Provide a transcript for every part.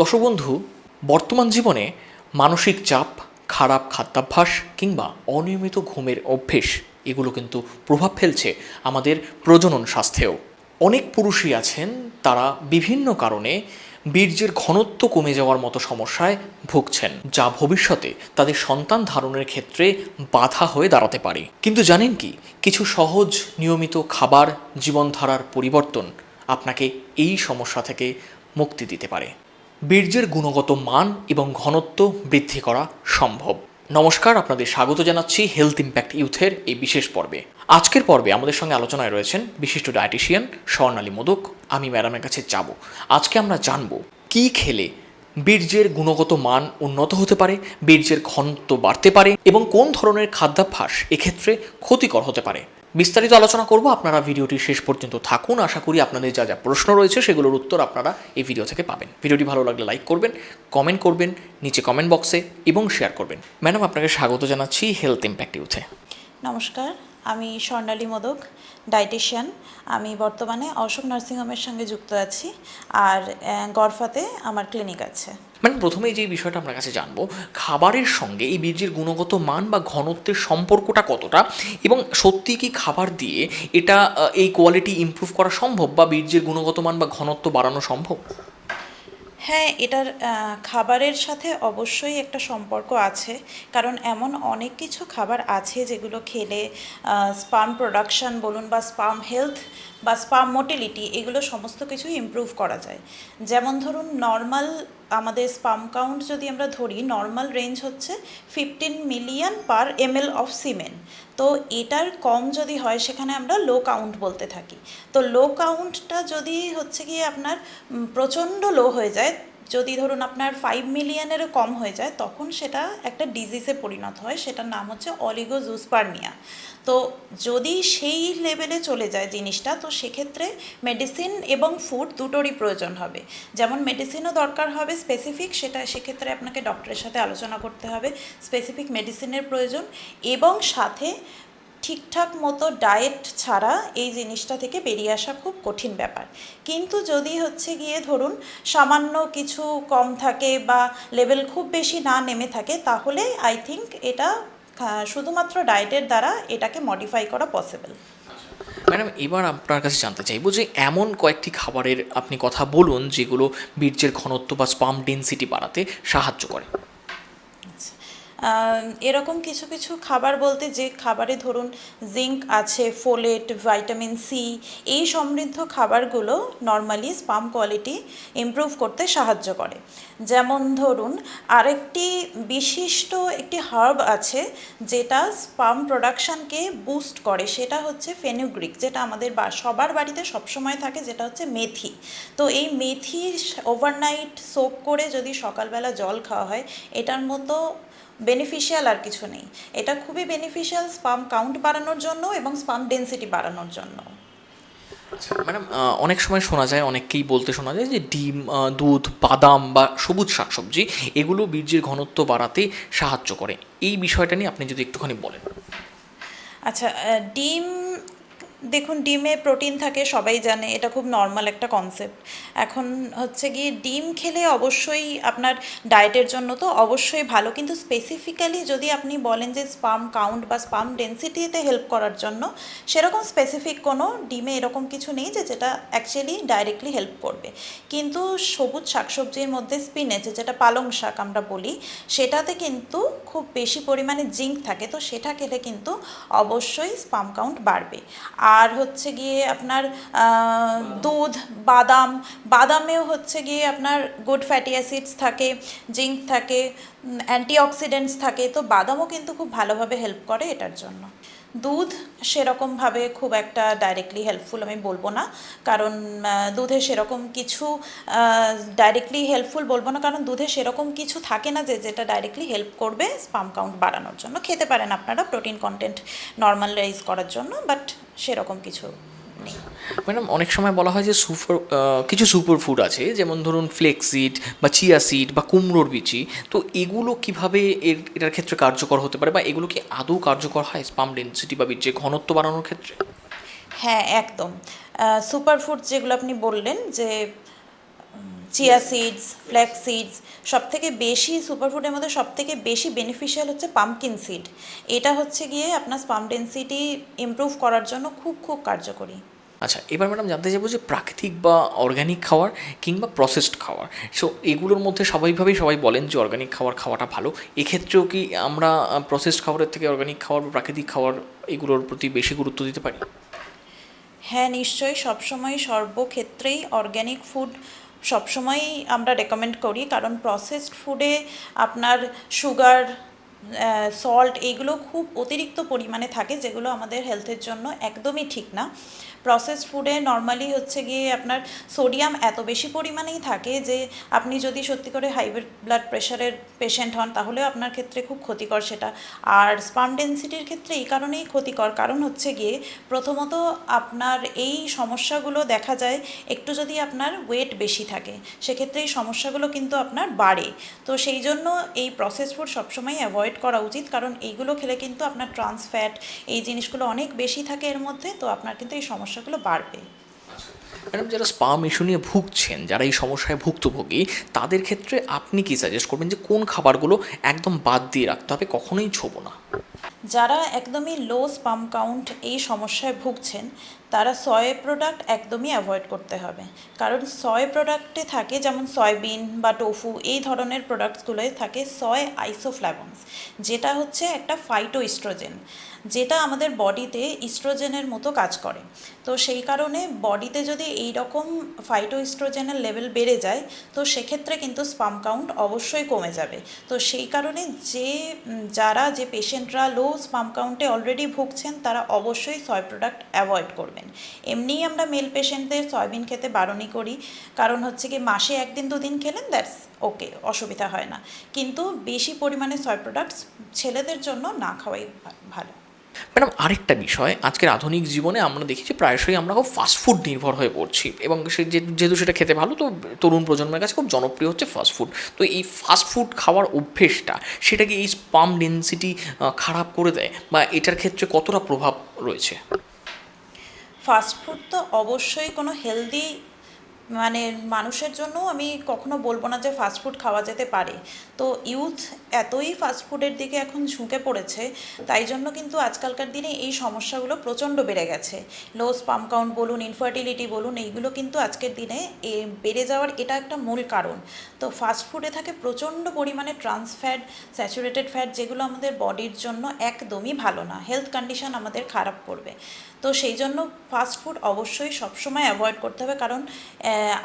দর্শক বন্ধু বর্তমান জীবনে মানসিক চাপ, খারাপ খাদ্যাভ্যাস কিংবা অনিয়মিত ঘুমের অভ্যেস, এগুলো কিন্তু প্রভাব ফেলছে আমাদের প্রজনন স্বাস্থ্যেও। অনেক পুরুষই আছেন, তারা বিভিন্ন কারণে বীর্যের ঘনত্ব কমে যাওয়ার মতো সমস্যায় ভুগছেন, যা ভবিষ্যতে তাদের সন্তান ধারণের ক্ষেত্রে বাধা হয়ে দাঁড়াতে পারে। কিন্তু জানেন কি, কিছু সহজ, নিয়মিত খাবার, জীবনধারার পরিবর্তন আপনাকে এই সমস্যা থেকে মুক্তি দিতে পারে। বীর্যের গুণগত মান এবং ঘনত্ব বৃদ্ধি করা সম্ভব। নমস্কার, আপনাদের স্বাগত জানাচ্ছি হেলথ ইম্প্যাক্ট ইউথের এই বিশেষ পর্বে। আজকের পর্বে আমাদের সঙ্গে আলোচনায় রয়েছেন বিশিষ্ট ডায়েটিশিয়ান স্বর্ণালী মোদক। আমি ম্যাডামের কাছে যাব। আজকে আমরা জানব, কি খেলে বীর্যের গুণগত মান উন্নত হতে পারে, বীর্যের ঘনত্ব বাড়তে পারে এবং কোন ধরনের খাদ্যাভ্যাস এক্ষেত্রে ক্ষতিকর হতে পারে? বিস্তারিত আলোচনা করব। আপনারা ভিডিওটি শেষ পর্যন্ত থাকুন। আশা করি আপনাদের যা যা প্রশ্ন রয়েছে সেগুলোর উত্তর আপনারা এই ভিডিও থেকে পাবেন। ভিডিওটি ভালো লাগলে লাইক করবেন, কমেন্ট করবেন, নিচে কমেন্ট বক্সে এবং শেয়ার করবেন। ম্যাডাম, আপনাকে স্বাগত জানাচ্ছি হেলথ ইম্প্যাক্ট ইউথে নমস্কার। আমি স্বর্ণালী মোদক ডায়েটিশিয়ান আমি বর্তমানে অশোক নার্সিংহোমের সঙ্গে যুক্ত আছি আর আহ, গড়ফাতে আমার ক্লিনিক আছে। মানে প্রথমেই যে বিষয়টা আপনার কাছে জানব খাবারের সঙ্গে এই বীর্যের গুণগত মান বা ঘনত্বের সম্পর্কটা কতটা? এবং সত্যি কি খাবার দিয়ে এটা এই কোয়ালিটি ইমপ্রুভ করা সম্ভব বা বীর্যের গুণগত মান বা ঘনত্ব বাড়ানো সম্ভব? হ্যাঁ এটার খাবারের সাথে অবশ্যই একটা সম্পর্ক আছে। কারণ এমন অনেক কিছু খাবার আছে যেগুলো খেলে স্পাম প্রোডাকশান বলুন বা স্পাম হেলথ বা স্পাম মোটিলিটি এগুলো সমস্ত কিছু ইম্প্রুভ করা যায়। যেমন ধরুন নর্মাল আমাদের স্পাম কাউন্ট যদি আমরা ধরি নর্মাল রেঞ্জ হচ্ছে fifteen million per M L of semen তো এটার কম যদি হয়, সেখানে আমরা লো কাউন্ট বলতে থাকি। তো লো কাউন্টটা যদি হচ্ছে গিয়ে আপনার প্রচণ্ড লো হয়ে যায় যদি ধরুন আপনার ফাইভ মিলিয়নেরও কম হয়ে যায়, তখন সেটা একটা ডিজিজে পরিণত হয়। সেটার নাম হচ্ছে অলিগোজুসপার্নিয়া তো যদি সেই লেভেলে চলে যায় জিনিসটা, তো সেক্ষেত্রে মেডিসিন এবং ফুড দুটোরই প্রয়োজন হবে। যেমন মেডিসিনও দরকার হবে স্পেসিফিক সেটা সেক্ষেত্রে আপনাকে ডক্টরের সাথে আলোচনা করতে হবে স্পেসিফিক মেডিসিনের প্রয়োজন। এবং সাথে ঠিকঠাক মতো ডায়েট ছাড়া এই জিনিসটা থেকে বেরিয়ে আসা খুব কঠিন ব্যাপার। কিন্তু যদি হচ্ছে গিয়ে ধরুন সামান্য কিছু কম থাকে বা লেভেল খুব বেশি না নেমে থাকে, তাহলে আই থিঙ্ক এটা শুধুমাত্র ডায়েটের দ্বারা এটাকে মডিফাই করা পসিবল ম্যাডাম এবার আপনার কাছে জানতে চাইব যে এমন কয়েকটি খাবারের আপনি কথা বলুন যেগুলো বীর্যের ঘনত্ব বা স্পাম ডেন্সিটি বাড়াতে সাহায্য করে। এরকম কিছু কিছু খাবার বলতে যে খাবারে ধরুন জিঙ্ক আছে, ফোলেট ভাইটামিন সি, এই সমৃদ্ধ খাবারগুলো নর্মালি স্পাম কোয়ালিটি ইমপ্রুভ করতে সাহায্য করে। যেমন ধরুন আরেকটি বিশিষ্ট একটি হার্ব আছে যেটা স্পাম প্রোডাকশনকে বুস্ট করে, সেটা হচ্ছে ফেনুগ্রিক যেটা আমাদের সবার বাড়িতে সবসময় থাকে, যেটা হচ্ছে মেথি। তো এই মেথি ওভারনাইট সোপ করে যদি সকালবেলা জল খাওয়া হয়, এটার মতো বেনিফিশিয়াল আর কিছু নেই। এটা খুবই বেনিফিশিয়াল স্পাম কাউন্ট বাড়ানোর জন্য এবং স্পাম ডেন্সিটি বাড়ানোর জন্য। আচ্ছা ম্যাডাম অনেক সময় শোনা যায় অনেককেই বলতে শোনা যায় যে ডিম দুধ বাদাম বা সবুজ শাকসবজি এগুলো বীর্যের ঘনত্ব বাড়াতে সাহায্য করে। এই বিষয়টা নিয়ে আপনি যদি একটুখানি বলেন। আচ্ছা ডিম দেখুন, ডিমে প্রোটিন থাকে, সবাই জানে, এটা খুব নর্মাল একটা কনসেপ্ট এখন হচ্ছে গিয়ে ডিম খেলে অবশ্যই আপনার ডায়েটের জন্য তো অবশ্যই ভালো, কিন্তু স্পেসিফিক্যালি যদি আপনি বলেন যে স্পাম কাউন্ট বা স্পাম ডেন্সিটিতে হেল্প করার জন্য, সেরকম স্পেসিফিক কোনো ডিমে এরকম কিছু নেই যে যেটা অ্যাকচুয়ালি ডাইরেক্টলি হেল্প করবে। কিন্তু সবুজ শাকসবজির মধ্যে স্পিনেচ যেটা পালং শাক আমরা বলি, সেটাতে কিন্তু খুব বেশি পরিমাণে জিঙ্ক থাকে, তো সেটা খেলে কিন্তু অবশ্যই স্পাম কাউন্ট বাড়বে। আর হচ্ছে গিয়ে আপনার দুধ, বাদাম, বাদামেও হচ্ছে গিয়ে আপনার গুড ফ্যাটি অ্যাসিডস থাকে জিঙ্ক থাকে অ্যান্টিঅক্সিডেন্টস থাকে, তো বাদামও কিন্তু খুব ভালোভাবে হেল্প করে এটার জন্য। দুধ সেরকমভাবে খুব একটা ডাইরেক্টলি হেল্পফুল আমি বলব না। কারণ দুধে সেরকম কিছু ডাইরেক্টলি হেল্পফুল বলব না। কারণ দুধে সেরকম কিছু থাকে না যে, যেটা ডাইরেক্টলি হেল্প করবে স্পাম কাউন্ট বাড়ানোর জন্য। খেতে পারেন আপনারা প্রোটিন কন্টেন্ট নর্মালাইজ করার জন্য বাট সেরকম কিছু ম্যাডাম অনেক সময় বলা হয় যে সুপার কিছু সুপার ফুড আছে, যেমন ধরুন ফ্লেক্সিড বা চিয়া সিড বা কুমড়োর বিচি। তো এগুলো কীভাবে এর, এটার ক্ষেত্রে কার্যকর হতে পারে বা এগুলো কি আদৌ কার্যকর হয় স্পাম ডেন্সিটি বা বীর্যের ঘনত্ব বাড়ানোর ক্ষেত্রে? হ্যাঁ একদম। সুপারফুড যেগুলো আপনি বললেন যে চিয়া সিডস ফ্ল্যাক্স সিডস সব থেকে বেশি সুপারফুডের মধ্যে সব থেকে বেশি বেনিফিশিয়াল হচ্ছে পামকিন সিড এটা হচ্ছে গিয়ে আপনার স্পাম ডেন্সিটি ইমপ্রুভ করার জন্য খুব খুব কার্যকরী। আচ্ছা এবার ম্যাডাম জানতে চাইব যে প্রাকৃতিক বা অর্গ্যানিক খাওয়ার কিংবা প্রসেসড খাওয়ার। সো এগুলোর মধ্যে স্বাভাবিকভাবেই সবাই বলেন যে অর্গ্যানিক খাবার খাওয়াটা ভালো। এক্ষেত্রেও কি আমরা প্রসেসড খাবারের থেকে অর্গ্যানিক খাবার বা প্রাকৃতিক খাবার এগুলোর প্রতি বেশি গুরুত্ব দিতে পারি? হ্যাঁ নিশ্চয়ই সবসময় সর্বক্ষেত্রেই অর্গ্যানিক ফুড সবসময়ই আমরা রেকমেন্ড করি, কারণ প্রসেসড ফুডে আপনার সুগার সল্ট এইগুলো খুব অতিরিক্ত পরিমাণে থাকে, যেগুলো আমাদের হেলথের জন্য একদমই ঠিক না। প্রসেসড ফুডে নর্মালি হচ্ছে গিয়ে আপনার সোডিয়াম এত বেশি পরিমাণেই থাকে যে আপনি যদি সত্যি করে হাই ব্লাড প্রেশারের পেশেন্ট হন, তাহলেও আপনার ক্ষেত্রে খুব ক্ষতিকর সেটা। আর স্পাম ডেন্সিটির ক্ষেত্রে এই কারণেই ক্ষতিকর। কারণ হচ্ছে গিয়ে প্রথমত আপনার এই সমস্যাগুলো দেখা যায় একটু যদি আপনার ওয়েট বেশি থাকে, সেক্ষেত্রে এই সমস্যাগুলো কিন্তু আপনার বাড়ে। তো সেই জন্য এই প্রসেস ফুড সবসময় অ্যাভয়েড করা উচিত। কারণ এইগুলো খেলে কিন্তু আপনার ট্রান্স ফ্যাট এই জিনিসগুলো অনেক বেশি থাকে এর মধ্যে, তো আপনার কিন্তু এই সমস্যাগুলো বাড়বে। ম্যাডাম যারা স্পাম ইস্যু নিয়ে ভুগছেন যারা এই সমস্যায় ভুক্তভোগী তাদের ক্ষেত্রে আপনি কি সাজেস্ট করবেন যে কোন খাবারগুলো একদম বাদ দিয়ে রাখতে হবে কখনোই ছোবো না? যারা একদমই লো স্পাম কাউন্ট এই সমস্যায় ভুগছেন তারা সয় প্রোডাক্ট একদমই অ্যাভয়েড করতে হবে। কারণ সয় প্রোডাক্টে থাকে যেমন সয়াবিন বা টোফু এই ধরনের প্রোডাক্টসগুলোয় থাকে সয় আইসোফ্ল্যাভনস যেটা হচ্ছে একটা ফাইটো ইস্ট্রোজেন যেটা আমাদের বডিতে ইস্ট্রোজেনের মতো কাজ করে। তো সেই কারণে বডিতে যদি এই রকম ফাইটো ইস্ট্রোজেনের লেভেল বেড়ে যায়, তো সেক্ষেত্রে কিন্তু স্পাম কাউন্ট অবশ্যই কমে যাবে। তো সেই কারণে যে যারা, যে পেশেন্টরা লো স্পাম কাউন্টে অলরেডি ভুগছেন, তারা অবশ্যই সয় প্রোডাক্ট অ্যাভয়েড করবেন এমনিই আমরা মেল পেশেন্টদের সয়াবিন খেতে বারণই করি। কারণ হচ্ছে কি, মাসে একদিন, দুদিন খেলেন দ্যাটস ওকে অসুবিধা হয় না। কিন্তু বেশি পরিমাণে সয় প্রোডাক্টস ছেলেদের জন্য না খাওয়াই ভালো। ম্যাডাম, আরেকটা বিষয়, আজকের আধুনিক জীবনে আমরা দেখেছি প্রায়শই আমরা খুব ফাস্টফুড নির্ভর হয়ে পড়ছি। এবং সে যেহেতু সেটা খেতে ভালো, তো তরুণ প্রজন্মের কাছে খুব জনপ্রিয় হচ্ছে ফাস্টফুড তো এই ফাস্টফুড খাওয়ার অভ্যেসটা, সেটাকে এই স্পাম ডেন্সিটি খারাপ করে দেয়? বা এটার ক্ষেত্রে কতটা প্রভাব রয়েছে? ফাস্টফুড তো অবশ্যই কোনো হেলদি মানে মানুষের জন্য আমি কখনো বলব না যে ফাস্টফুড খাওয়া যেতে পারে। তো ইউথ এতই ফাস্টফুডের দিকে এখন ঝুঁকে পড়েছে, তাই জন্য কিন্তু আজকালকার দিনে এই সমস্যাগুলো প্রচণ্ড বেড়ে গেছে। লো স্পাম কাউন্ট বলুন ইনফার্টিলিটি বলুন, এইগুলো কিন্তু আজকের দিনে এ বেড়ে যাওয়ার এটা একটা মূল কারণ। তো ফাস্টফুডে থাকে প্রচণ্ড পরিমাণে ট্রান্স ফ্যাট স্যাচুরেটেড ফ্যাট যেগুলো আমাদের বডির জন্য একদমই ভালো না। হেলথ কন্ডিশন আমাদের খারাপ করবে। তো সেই জন্য ফাস্টফুড অবশ্যই সবসময় অ্যাভয়েড করতে হবে। কারণ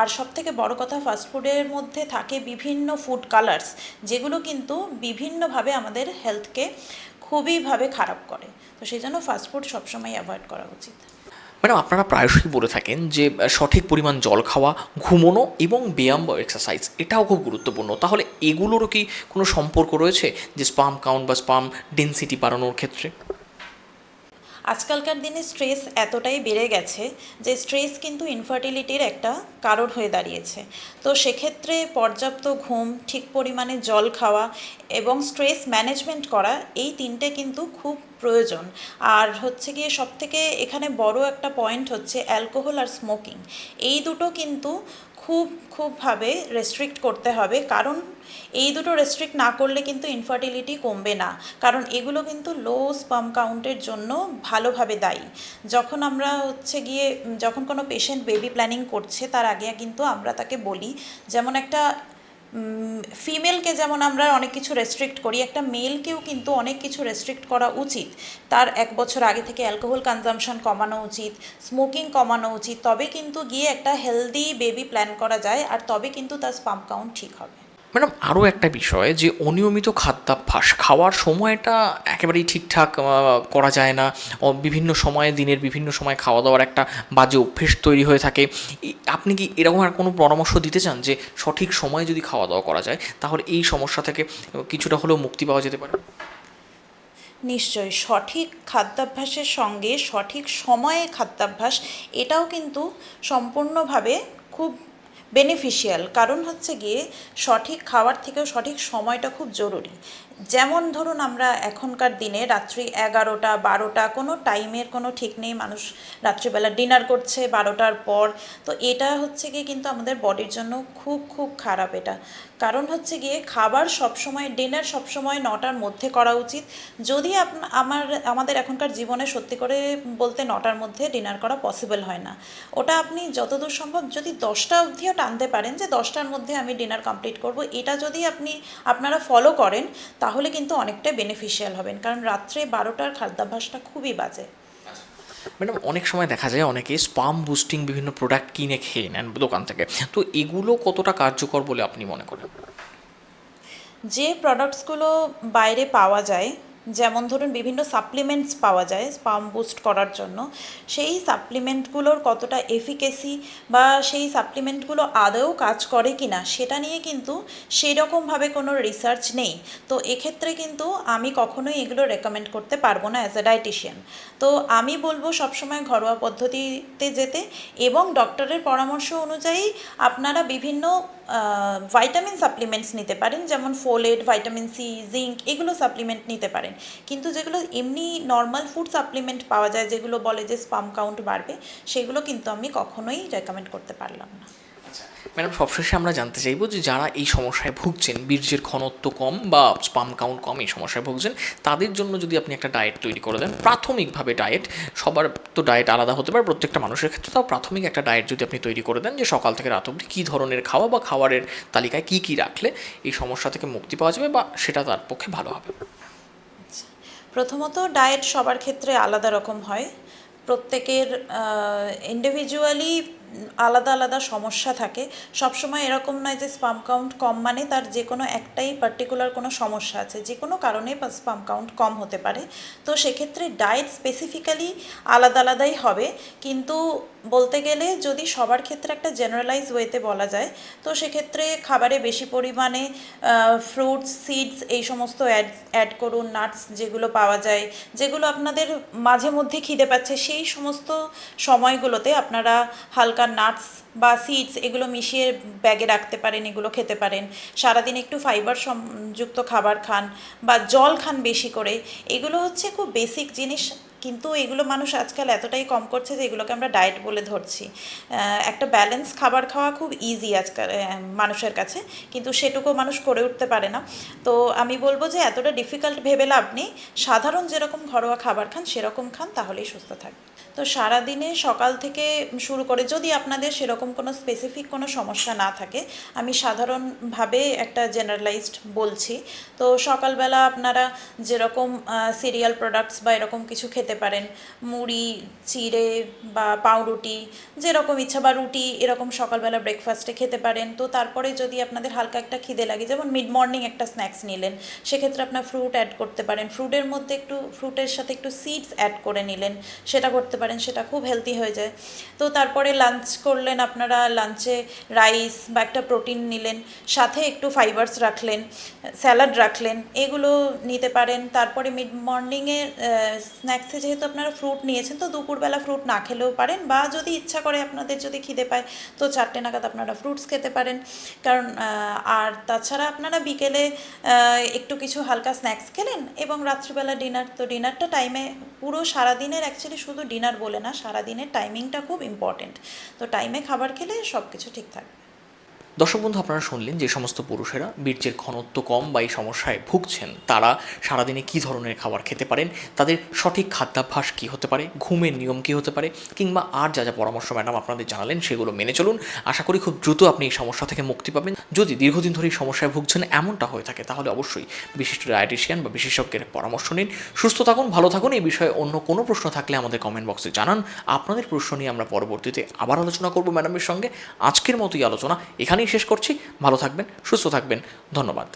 আর সব থেকে বড় কথা ফাস্টফুডের মধ্যে থাকে বিভিন্ন ফুড কালার্স যেগুলো কিন্তু বিভিন্নভাবে আমাদের হেলথকে খুবইভাবে খারাপ করে। তো সেই জন্য ফাস্টফুড সবসময় অ্যাভয়েড করা উচিত। ম্যাডাম, আপনারা প্রায়শই বলে থাকেন যে সঠিক পরিমাণ জল খাওয়া, ঘুমোনো এবং ব্যায়াম বা এক্সারসাইজ এটাও খুব গুরুত্বপূর্ণ। তাহলে এগুলোরও কি কোনো সম্পর্ক রয়েছে? যে স্পাম কাউন্ট বা স্পাম ডেন্সিটি বাড়ানোর ক্ষেত্রে? আজকালকার দিনে স্ট্রেস এতটাই বেড়ে গেছে যে স্ট্রেস কিন্তু ইনফার্টিলিটির একটা কারণ হয়ে দাঁড়িয়েছে। তো সেক্ষেত্রে পর্যাপ্ত ঘুম, ঠিক পরিমাণে জল খাওয়া এবং স্ট্রেস ম্যানেজমেন্ট করা এই তিনটে কিন্তু খুব প্রয়োজন। আর হচ্ছে গিয়ে সব থেকে এখানে বড় একটা পয়েন্ট হচ্ছে অ্যালকোহল আর স্মোকিং এই দুটো কিন্তু খুব, খুবভাবে রেস্ট্রিক্ট করতে হবে। কারণ এই দুটো রেস্ট্রিক্ট না করলে কিন্তু ইনফার্টিলিটি কমবে না। কারণ এগুলো কিন্তু লো স্পাম কাউন্টের জন্য ভালোভাবে দায়ী। যখন আমরা হচ্ছে গিয়ে, যখন কোনো পেশেন্ট বেবি প্ল্যানিং করছে, তার আগে কিন্তু আমরা তাকে বলি, যেমন একটা ফিমেলকে যেমন আমরা অনেক কিছু রেস্ট্রিক্ট করি, একটা মেলকেও কিন্তু অনেক কিছু রেস্ট্রিক্ট করা উচিত। তার এক বছর আগে থেকে অ্যালকোহল কনজামশন কমানো উচিত স্মোকিং কমানো উচিত, তবে কিন্তু গিয়ে একটা হেলদি বেবি প্ল্যান করা যায়, আর তবে কিন্তু তার স্পাম্প কাউন্ট ঠিক হবে। ম্যাডাম আরও একটা বিষয় যে অনিয়মিত খাদ্যাভ্যাস খাওয়ার সময়টা একেবারেই ঠিকঠাক করা যায় না। বিভিন্ন সময়ে, দিনের বিভিন্ন সময় খাওয়া দাওয়ার একটা বাজে অভ্যেস তৈরি হয়ে থাকে। আপনি কি এরকম আর কোনো পরামর্শ দিতে চান যে সঠিক সময়ে যদি খাওয়া দাওয়া করা যায়, তাহলে এই সমস্যা থেকে কিছুটা হলেও মুক্তি পাওয়া যেতে পারে? নিশ্চয়ই। সঠিক খাদ্যাভ্যাসের সঙ্গে সঠিক সময়ে খাদ্যাভ্যাস, এটাও কিন্তু সম্পূর্ণভাবে খুব বেনিফিশিয়াল কারণ হচ্ছে গিয়ে সঠিক খাওয়ার থেকেও সঠিক সময়টা খুব জরুরি। যেমন ধরুন আমরা এখনকার দিনে রাত্রি এগারোটা, বারোটা, কোনো টাইমের কোনো ঠিক নেই, মানুষ রাত্রিবেলা ডিনার করছে বারোটার পর। তো এটা হচ্ছে গিয়ে কিন্তু আমাদের বডির জন্য খুব খুব খারাপ এটা। কারণ হচ্ছে গিয়ে খাবার সবসময় ডিনার সবসময় নটার মধ্যে করা উচিত। যদি আমার, আমাদের এখনকার জীবনে সত্যি করে বলতে নটার মধ্যে ডিনার করা পসিবল হয় না। ওটা আপনি যতদূর সম্ভব যদি দশটা অবধিও টানতে পারেন যে দশটার মধ্যে আমি ডিনার কমপ্লিট করব, এটা যদি আপনি, আপনারা ফলো করেন তাহলে কিন্তু অনেকটাই বেনিফিশিয়াল হবেন। কারণ রাত্রে বারোটার খাদ্যাভ্যাসটা খুবই বাজে। ম্যাডাম অনেক সময় দেখা যায় অনেকে স্পাম বুস্টিং বিভিন্ন প্রোডাক্ট কিনে খেয়ে নেন দোকান থেকে। তো এগুলো কতটা কার্যকর বলে আপনি মনে করেন? যে প্রোডাক্টসগুলো বাইরে পাওয়া যায় যেমন ধরুন বিভিন্ন সাপ্লিমেন্টস পাওয়া যায় স্পাম বুস্ট করার জন্য। সেই সাপ্লিমেন্টগুলোর কতটা এফিকেসি বা সেই সাপ্লিমেন্টগুলো আদৌ কাজ করে কি না সেটা নিয়ে কিন্তু সেই রকমভাবে কোনো রিসার্চ নেই। তো এক্ষেত্রে কিন্তু আমি কখনোই এগুলো রেকমেন্ড করতে পারব না অ্যাজ এ ডায়েটিশিয়ান তো আমি বলব সবসময় ঘরোয়া পদ্ধতিতে যেতে এবং ডক্টরের পরামর্শ অনুযায়ী আপনারা বিভিন্ন ভাইটামিন সাপ্লিমেন্টস নিতে পারেন, যেমন ফোলেট ভাইটামিন সি জিঙ্ক এগুলো সাপ্লিমেন্ট নিতে পারেন। কিন্তু যেগুলো এমনি নর্মাল ফুড সাপ্লিমেন্ট পাওয়া যায়, যেগুলো বলে যে স্পাম কাউন্ট বাড়বে, সেগুলো কিন্তু আমি কখনোই রেকমেন্ড করতে পারলাম না। ম্যাডাম সবশেষে আমরা জানতে চাইব যে যারা এই সমস্যায় ভুগছেন, বীর্যের ঘনত্ব কম বা স্পাম কাউন্ট কম এই সমস্যায় ভুগছেন, তাদের জন্য যদি আপনি একটা ডায়েট তৈরি করে দেন, প্রাথমিকভাবে ডায়েট সবার তো ডায়েট আলাদা হতে পারে, প্রত্যেকটা মানুষের ক্ষেত্রে তাও প্রাথমিক একটা ডায়েট যদি আপনি তৈরি করে দেন যে সকাল থেকে রাত অবধি কী ধরনের খাওয়া বা খাবারের তালিকায় কী কী রাখলে এই সমস্যা থেকে মুক্তি পাওয়া যাবে বা সেটা তার পক্ষে ভালো হবে। প্রথমত ডায়েট সবার ক্ষেত্রে আলাদা রকম হয়। প্রত্যেকের ইন্ডিভিজুয়ালি আলাদা আলাদা সমস্যা থাকে। সবসময় এরকম নয় যে স্পাম কাউন্ট কম মানে তার যে কোনো একটাই পার্টিকুলার কোনো সমস্যা আছে। যে কোনো কারণে স্পাম কাউন্ট কম হতে পারে। তো সেক্ষেত্রে ডায়েট স্পেসিফিক্যালি আলাদা আলাদাই হবে। কিন্তু বলতে গেলে যদি সবার ক্ষেত্রে একটা জেনারেলাইজ ওয়েতে বলা যায়, তো সেক্ষেত্রে খাবারে বেশি পরিমাণে ফ্রুটস সিডস এই সমস্ত অ্যাড অ্যাড করুন নাটস যেগুলো পাওয়া যায়, যেগুলো আপনাদের মাঝে মধ্যে খিদে পাচ্ছে, সেই সমস্ত সময়গুলোতে আপনারা হালকা নাটস বা সিডস এগুলো মিশিয়ে ব্যাগে রাখতে পারেন, এগুলো খেতে পারেন। সারাদিন একটু ফাইবার যুক্ত খাবার খান বা জল খান বেশি করে, এগুলো হচ্ছে খুব বেসিক জিনিস। কিন্তু এগুলো মানুষ আজকাল এতটাই কম করছে যে এগুলোকে আমরা ডায়েট বলে ধরছি। একটা ব্যালেন্স খাবার খাওয়া খুব ইজি আজকাল মানুষের কাছে। কিন্তু সেটুকু মানুষ করে উঠতে পারে না। তো আমি বলব যে এতটা ডিফিকাল্ট ভেবে লাভ নেই। সাধারণ যেরকম ঘরোয়া খাবার খান, সেরকম খান, তাহলেই সুস্থ থাকবে। তো সারাদিনে সকাল থেকে শুরু করে যদি আপনাদের সেরকম কোনো স্পেসিফিক কোনো সমস্যা না থাকে, আমি সাধারণভাবে একটা জেনারেলাইজড বলছি। তো সকালবেলা আপনারা যেরকম সিরিয়াল প্রোডাক্টস বা এরকম কিছু খেতে পারেন। মুড়ি, চিড়ে বা পাউরুটি, যেরকম ইচ্ছা বা রুটি এরকম সকালবেলা ব্রেকফাস্টে খেতে পারেন। তো তারপরে যদি আপনাদের হালকা একটা খিদে লাগে, যেমন মিড মর্নিং একটা স্ন্যাক্স নিলেন, সেক্ষেত্রে আপনার ফ্রুট অ্যাড করতে পারেন। ফ্রুটের মধ্যে একটু ফ্রুটের সাথে একটু সিডস অ্যাড করে নিলেন, সেটা করতে পারেন, সেটা খুব হেলদি হয়ে যায়। তো তারপরে লাঞ্চ করলেন আপনারা লাঞ্চে রাইস বা একটা প্রোটিন নিলেন, সাথে একটু ফাইবার্স রাখলেন স্যালাড রাখলেন, এগুলো নিতে পারেন। তারপরে মিড মর্নিংয়ে স্ন্যাক্সে যেহেতু আপনারা ফ্রুট নিয়েছেন, তো দুপুরবেলা ফ্রুট না খেলেও পারেন বা যদি ইচ্ছা করে আপনাদের যদি খিদে পায়, তো চারটে নাগাদ আপনারা ফ্রুটস খেতে পারেন। কারণ আর তাছাড়া আপনারা বিকেলে একটু কিছু হালকা স্ন্যাক্স খেলেন এবং রাত্রিবেলা ডিনার তো ডিনারটা টাইমে পুরো সারাদিনের অ্যাকচুয়ালি শুধু ডিনার বলে না, সারাদিনের টাইমিংটা খুব ইম্পর্টেন্ট তো টাইমে খাবার খেলে সব কিছু ঠিক থাকবে। দর্শক বন্ধু, আপনারা শুনলেন যে সমস্ত পুরুষেরা বীর্যের ঘনত্ব কম বা এই সমস্যায় ভুগছেন, তারা সারাদিনে কী ধরনের খাবার খেতে পারেন, তাদের সঠিক খাদ্যাভ্যাস কী হতে পারে, ঘুমের নিয়ম কী হতে পারে, কিংবা আর যা যা পরামর্শ ম্যাডাম আপনাদের জানালেন সেগুলো মেনে চলুন। আশা করি খুব দ্রুত আপনি এই সমস্যা থেকে মুক্তি পাবেন। যদি দীর্ঘদিন ধরে এই সমস্যায় ভুগছেন এমনটা হয়ে থাকে, তাহলে অবশ্যই বিশিষ্ট ডায়েটিশিয়ান বা বিশেষজ্ঞের পরামর্শ নিন। সুস্থ থাকুন, ভালো থাকুন, এই বিষয়ে অন্য কোনো প্রশ্ন থাকলে আমাদের কমেন্ট বক্সে জানান। আপনাদের প্রশ্ন নিয়ে আমরা পরবর্তীতে আবার আলোচনা করব ম্যাডামের সঙ্গে। আজকের মতোই আলোচনা এখানেই শেষ করছি। ভালো থাকবেন সুস্থ থাকবেন। ধন্যবাদ।